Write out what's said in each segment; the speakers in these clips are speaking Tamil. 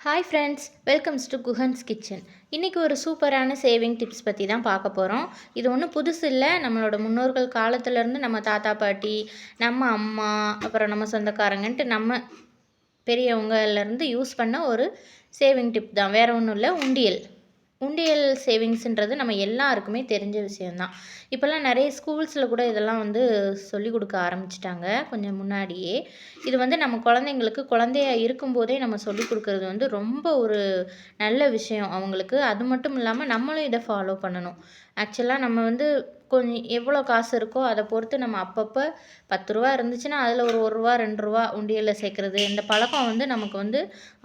Hi friends welcomes to Guhan's kitchen இன்றைக்கி ஒரு சூப்பரான சேவிங் டிப்ஸ் பற்றி தான் பார்க்க போகிறோம் இது ஒன்றும் புதுசு இல்லை நம்மளோட முன்னோர்கள் காலத்துலேருந்து நம்ம தாத்தா பாட்டி நம்ம அம்மா அப்புறம் நம்ம சொந்தக்காரங்கன்ட்டு நம்ம பெரியவங்கலேருந்து யூஸ் பண்ண ஒரு சேவிங் டிப் தான். வேறு ஒன்றும் இல்லை உண்டியல். உண்டியல் சேவிங்ஸுன்றது நம்ம எல்லாருக்குமே தெரிஞ்ச விஷயந்தான் இப்போல்லாம் நிறைய ஸ்கூல்ஸில் கூட இதெல்லாம் வந்து சொல்லிக் கொடுக்க ஆரம்பிச்சிட்டாங்க கொஞ்சம் முன்னாடியே. இது வந்து நம்ம குழந்தைங்களுக்கு குழந்தையா இருக்கும்போதே நம்ம சொல்லிக் கொடுக்கறது வந்து ரொம்ப ஒரு நல்ல விஷயம் அவங்களுக்கு. அது மட்டும் இல்லாமல் நம்மளும் இதை ஃபாலோ பண்ணணும். ஆக்சுவலாக நம்ம வந்து கொஞ்சம் எவ்வளோ காசு இருக்கோ அதை பொறுத்து நம்ம அப்பப்போ பத்து ரூபா இருந்துச்சுன்னா அதில் ஒரு ஒரு ரூபா ரெண்டு ரூபா உண்டியலில் சேர்க்குறது. இந்த பழக்கம் வந்து நமக்கு வந்து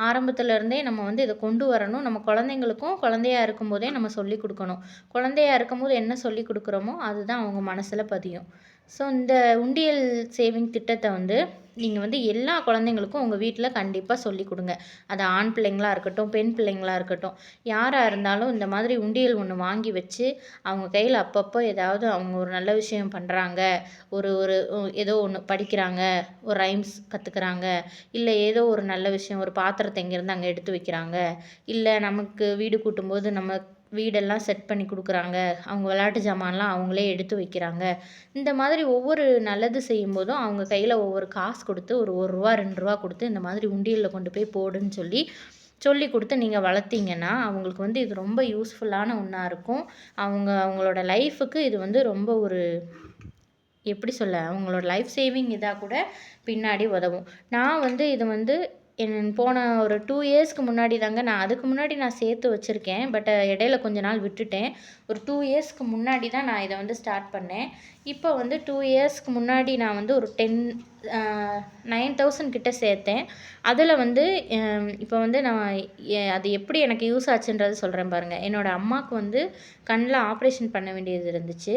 ஆரம்பத்துலேருந்தே நம்ம வந்து இதை கொண்டு வரணும். நம்ம குழந்தைங்களுக்கும் குழந்தையா இருக்கும்போதே நம்ம சொல்லி கொடுக்கணும். குழந்தையா இருக்கும்போது என்ன சொல்லி கொடுக்குறோமோ அதுதான் அவங்க மனசில் பதியும். ஸோ இந்த உண்டியல் சேவிங் திட்டத்தை வந்து நீங்கள் வந்து எல்லா குழந்தைங்களுக்கும் உங்கள் வீட்டில் கண்டிப்பாக சொல்லி கொடுங்க. அது ஆண் பிள்ளைங்களா இருக்கட்டும் பெண் பிள்ளைங்களா இருக்கட்டும். யாராக இருந்தாலும் இந்த மாதிரி உண்டியல் ஒன்று வாங்கி வச்சு அவங்க கையில் அப்பப்போ ஏதாவது அவங்க ஒரு நல்ல விஷயம் பண்ணுறாங்க ஒரு ஒரு ஏதோ ஒன்று படிக்கிறாங்க ஒரு ரைம்ஸ் கற்றுக்குறாங்க இல்லை ஏதோ ஒரு நல்ல விஷயம் ஒரு பாத்திரத்தை இங்கேருந்து அங்கே எடுத்து வைக்கிறாங்க இல்லை நமக்கு வீடு கூட்டும்போது நம்ம வீடெல்லாம் செட் பண்ணி கொடுக்குறாங்க. அவங்க விளையாட்டு ஜாமான்லாம் அவங்களே எடுத்து வைக்கிறாங்க. இந்த மாதிரி ஒவ்வொரு நல்லது செய்யும்போதும் அவங்க கையில் ஒவ்வொரு காசு கொடுத்து ஒரு ஒரு ரூபா ரெண்டு ரூபா கொடுத்து இந்த மாதிரி உண்டியலில் கொண்டு போய் போடுன்னு சொல்லி சொல்லி கொடுத்து நீங்கள் வளர்த்தீங்கன்னா அவங்களுக்கு வந்து இது ரொம்ப யூஸ்ஃபுல்லான ஒன்றா இருக்கும். அவங்க அவங்களோட லைஃபுக்கு இது வந்து ரொம்ப ஒரு எப்படி சொல்ல அவங்களோட லைஃப் சேவிங் இதாக கூட பின்னாடி உதவும். நான் வந்து இது வந்து என் போன ஒரு டூ இயர்ஸ்க்கு முன்னாடி தாங்க நான் அதுக்கு முன்னாடி நான் சேர்த்து வச்சுருக்கேன். பட் இடையில கொஞ்ச நாள் விட்டுட்டேன். ஒரு டூ இயர்ஸ்க்கு முன்னாடி தான் நான் இதை வந்து ஸ்டார்ட் பண்ணேன். இப்போ வந்து டூ இயர்ஸ்க்கு முன்னாடி நான் வந்து ஒரு டென் நைன் தௌசண்ட் கிட்ட சேர்த்தேன். அதில் வந்து இப்போ வந்து நான் அது எப்படி எனக்கு யூஸ் ஆச்சுன்றது சொல்கிறேன் பாருங்கள் என்னோடய அம்மாவுக்கு வந்து கண்ணில் ஆப்ரேஷன் பண்ண வேண்டியது இருந்துச்சு.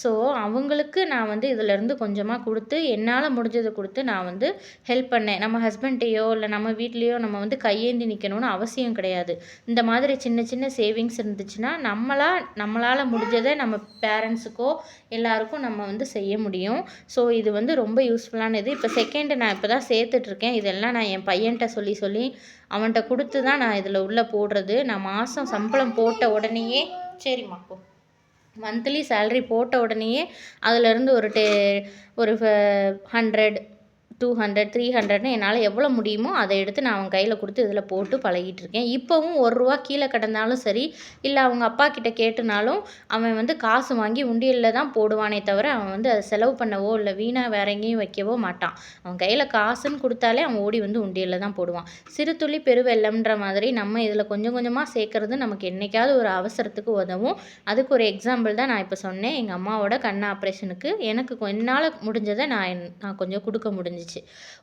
ஸோ அவங்களுக்கு நான் வந்து இதிலேருந்து கொஞ்சமாக கொடுத்து என்னால் முடிஞ்சதை கொடுத்து நான் வந்து ஹெல்ப் பண்ணேன். நம்ம ஹஸ்பண்ட்டையோ இல்லை நம்ம நம்ம வீட்லேயோ நம்ம வந்து கையேந்தி நிற்கணும்னு அவசியம் கிடையாது. இந்த மாதிரி சின்ன சின்ன சேவிங்ஸ் இருந்துச்சுன்னா நம்மளா நம்மளால் முடிஞ்சதை நம்ம பேரண்ட்ஸுக்கோ எல்லாருக்கும் நம்ம வந்து செய்ய முடியும். ஸோ இது வந்து ரொம்ப யூஸ்ஃபுல்லானது இப்போ செகண்டு நான் இப்போ தான் சேர்த்துட்ருக்கேன் இதெல்லாம் நான் என் பையன்கிட்ட சொல்லி சொல்லி அவன்கிட்ட கொடுத்து தான் நான் இதில் உள்ளே போடுறது. நான் மாதம் சம்பளம் போட்ட உடனேயே சரிம்மா போ. மந்த்லி சேல்ரி போட்ட உடனேயே அதிலேருந்து ஒரு டே ஒரு ஹண்ட்ரட் டூ ஹண்ட்ரட் த்ரீ ஹண்ட்ரட்னு என்னால் எவ்வளோ முடியுமோ அதை எடுத்து நான் அவன் கையில் கொடுத்து இதில் போட்டு பழகிட்டு இருக்கேன் இப்போவும் ஒரு ரூபா கீழே கிடந்தாலும் சரி இல்லை அவங்க அப்பா கிட்ட கேட்டுனாலும் அவன் வந்து காசு வாங்கி உண்டியலில் தான் போடுவானே தவிர அவன் வந்து அதை செலவு பண்ணவோ இல்லை வீணாக வேற எங்கேயும் வைக்கவோ மாட்டான். அவன் கையில் காசுன்னு கொடுத்தாலே அவன் ஓடி வந்து உண்டியலில் தான் போடுவான். சிறு துளி பெருவெல்லம்ன்ற மாதிரி நம்ம இதில் கொஞ்சம் கொஞ்சமாக சேர்க்கறது நமக்கு என்றைக்காவது ஒரு அவசரத்துக்கு உதவும். அதுக்கு ஒரு எக்ஸாம்பிள் தான் நான் இப்போ சொன்னேன். எங்கள் அம்மாவோட கண் ஆப்ரேஷனுக்கு எனக்கு என்னால் முடிஞ்சதை நான் நான் கொஞ்சம் கொடுக்க முடிஞ்சிச்சு. இருந்துச்சு.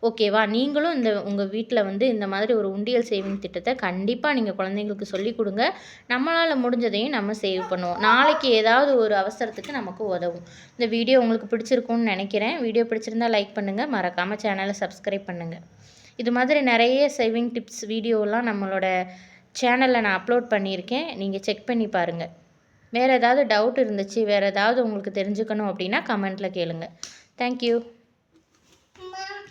ஓகேவா? நீங்களும் இந்த உங்கள் வீட்டில் வந்து இந்த மாதிரி ஒரு உண்டியல் சேவிங் திட்டத்தை கண்டிப்பாக நீங்கள் குழந்தைங்களுக்கு சொல்லிக் கொடுங்க. நம்மளால் முடிஞ்சதையும் நம்ம சேவ் பண்ணுவோம். நாளைக்கு ஏதாவது ஒரு அவசரத்துக்கு நமக்கு உதவும். இந்த வீடியோ உங்களுக்கு பிடிச்சிருக்கும்னு நினைக்கிறேன். வீடியோ பிடிச்சிருந்தா லைக் பண்ணுங்கள் மறக்காமல் சேனலை சப்ஸ்கிரைப் பண்ணுங்கள் இது மாதிரி நிறைய சேவிங் டிப்ஸ் வீடியோலாம் நம்மளோட சேனலில் நான் அப்லோட் பண்ணியிருக்கேன். நீங்கள் செக் பண்ணி பாருங்கள் வேறு ஏதாவது டவுட் இருந்துச்சு வேறு ஏதாவது உங்களுக்கு தெரிஞ்சுக்கணும் அப்படின்னா கமெண்ட்டில் கேளுங்கள் தேங்க்யூ Mom.